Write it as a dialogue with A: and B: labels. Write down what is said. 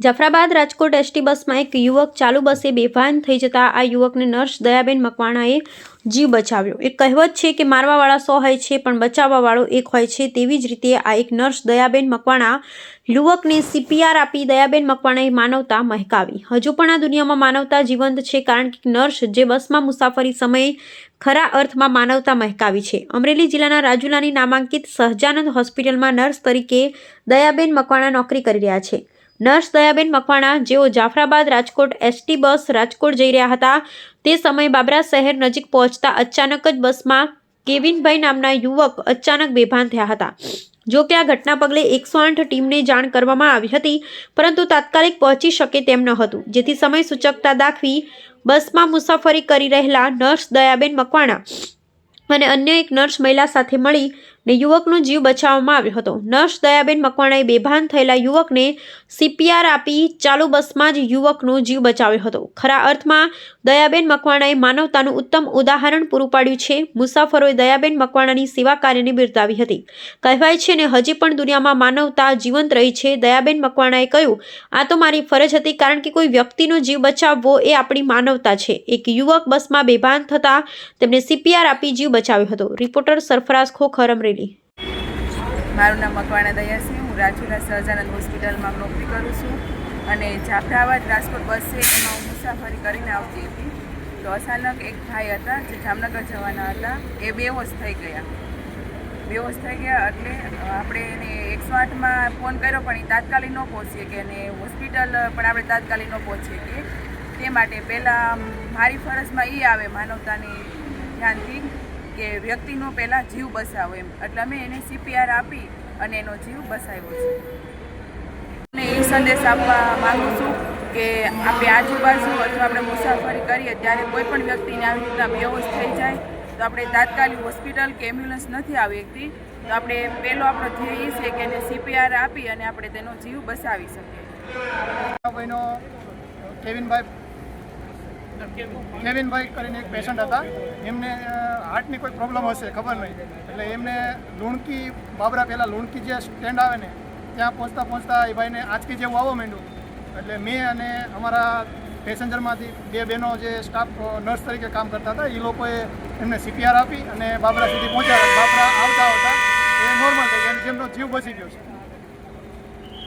A: Jafrabad Rajkot ST બસમાં એક યુવક ચાલુ બસે બેભાન થઈ જતા આ યુવકને નર્સ દયાબેન મકવાણાએ જીવ બચાવ્યો. એક કહેવત છે કે મારવાવાળા સો હોય છે, પણ બચાવવાવાળો એક હોય છે. તેવી જ રીતે આ એક નર્સ દયાબેન મકવાણા યુવકને સીપીઆર આપી દયાબેન મકવાણાએ માનવતા મહેકાવી. હજુ પણ આ દુનિયામાં માનવતા જીવંત છે કારણ કે નર્સ જે બસમાં મુસાફરી સમયે ખરા અર્થમાં માનવતા મહેકાવી છે. અમરેલી જિલ્લાના રાજુલાની નામાંકિત સહજાનંદ હોસ્પિટલમાં નર્સ તરીકે દયાબેન મકવાણા નોકરી કરી રહ્યા છે. નર્સ દયાબેન મકવાણા, જેઓ જાફરાબાદ રાજકોટ એસટી બસ રાજકોટ જઈ રહ્યા હતા. તે સમયે બાબરા શહેર નજીક પહોંચતા અચાનક જ બસમાં કેવિનભાઈ નામના યુવક અચાનક બેભાન થયા હતા. જો કે આ ઘટના પગલે એકસો આઠ ટીમને જાણ કરવામાં આવી હતી, પરંતુ તાત્કાલિક પહોંચી શકે તેમ ન હતું. જેથી સમય સૂચકતા દાખવી બસમાં મુસાફરી કરી રહેલા નર્સ દયાબેન મકવાણા અને અન્ય એક નર્સ મહિલા સાથે મળી ને યુવકનો જીવ બચાવવામાં આવ્યો હતો. નર્સ દયાબેન મકવાણાએ બેભાન થયેલા યુવકને સીપીઆર આપી ચાલુ બસમાં જ યુવકનો જીવ બચાવ્યો હતો. ખરા અર્થમાં, દયાબેન મકવાણાએ માનવતાનું ઉત્તમ ઉદાહરણ પૂરું પાડ્યું છે. મુસાફરોએ દયાબેન મકવાણાની સેવા કાર્યને બિરદાવી હતી. કહેવાય છે ને, હજી પણ દુનિયામાં માનવતા જીવંત રહી છે. દયાબેન મકવાણાએ કહ્યું, આ તો મારી ફરજ હતી, કારણ કે કોઈ વ્યક્તિનો જીવ બચાવવો એ આપણી માનવતા છે. એક યુવક બસમાં બેભાન થતા તેમને સીપીઆર આપી જીવ બચાવ્યો હતો. રિપોર્ટર સરફરાઝ ખોખર, અમરેલી.
B: મારું નામ મકવાણા દયાસિંહ હું રાજુલા સહજાનંદ હોસ્પિટલમાં નોકરી કરું છું અને જાફરાબાદ રાજકોટ બસ છે. એમાં હું મુસાફરી કરીને આવતી હતી. તો અચાનક એક ભાઈ હતા જે જામનગર જવાના હતા. એ બેહોશ થઈ ગયા. બેહોશ થઈ ગયા એટલે આપણે એને એકસો આઠમાં ફોન કર્યો, પણ એ તાત્કાલિક ન પહોંચીએ કે અને હોસ્પિટલ પણ આપણે તાત્કાલિક ન પહોંચીએ કે તે માટે પહેલાં મારી ફરજમાં એ આવે માનવતાની ધ્યાનથી. કે વ્યક્તિનો પહેલાં જીવ બસાવો એમ. એટલે અમે એને સીપીઆર આપી અને એનો જીવ બસાવ્યો છે. અને એ સંદેશ આપવા માગું છું કે આપણે આજુબાજુ અથવા આપણે મુસાફરી કરીએ ત્યારે કોઈ પણ વ્યક્તિને આવી રીતના બેહોશ થઈ જાય, તો આપણે તાત્કાલિક હોસ્પિટલ કે એમ્બ્યુલન્સ નથી આવી શકતી તો આપણે પહેલો આપણો ધ્યેય એ છે કે એને સીપીઆર આપી અને આપણે તેનો જીવ બસાવી શકીએ.
C: કેવિનભાઈ કેવિનભાઈ કરીને એક પેશન્ટ હતા. એમને હાર્ટની કોઈ પ્રોબ્લેમ હશે, ખબર નહીં. એટલે એમને લુણકી, બાબરા પહેલાં લુણકી જે સ્ટેન્ડ આવે ને, ત્યાં પહોંચતા પહોંચતા એ ભાઈને આંચકી જેવું આવવા માંડ્યું. એટલે મેં અને અમારા પેસેન્જરમાંથી બે બહેનો જે સ્ટાફ નર્સ તરીકે કામ કરતા હતા એ લોકોએ એમને સીપીઆર આપી અને બાબરા સુધી પહોંચ્યા. બાબરા આવતા આવતા એ નોર્મલ થઈ ગયા જેમનો જીવ બચી ગયો છે.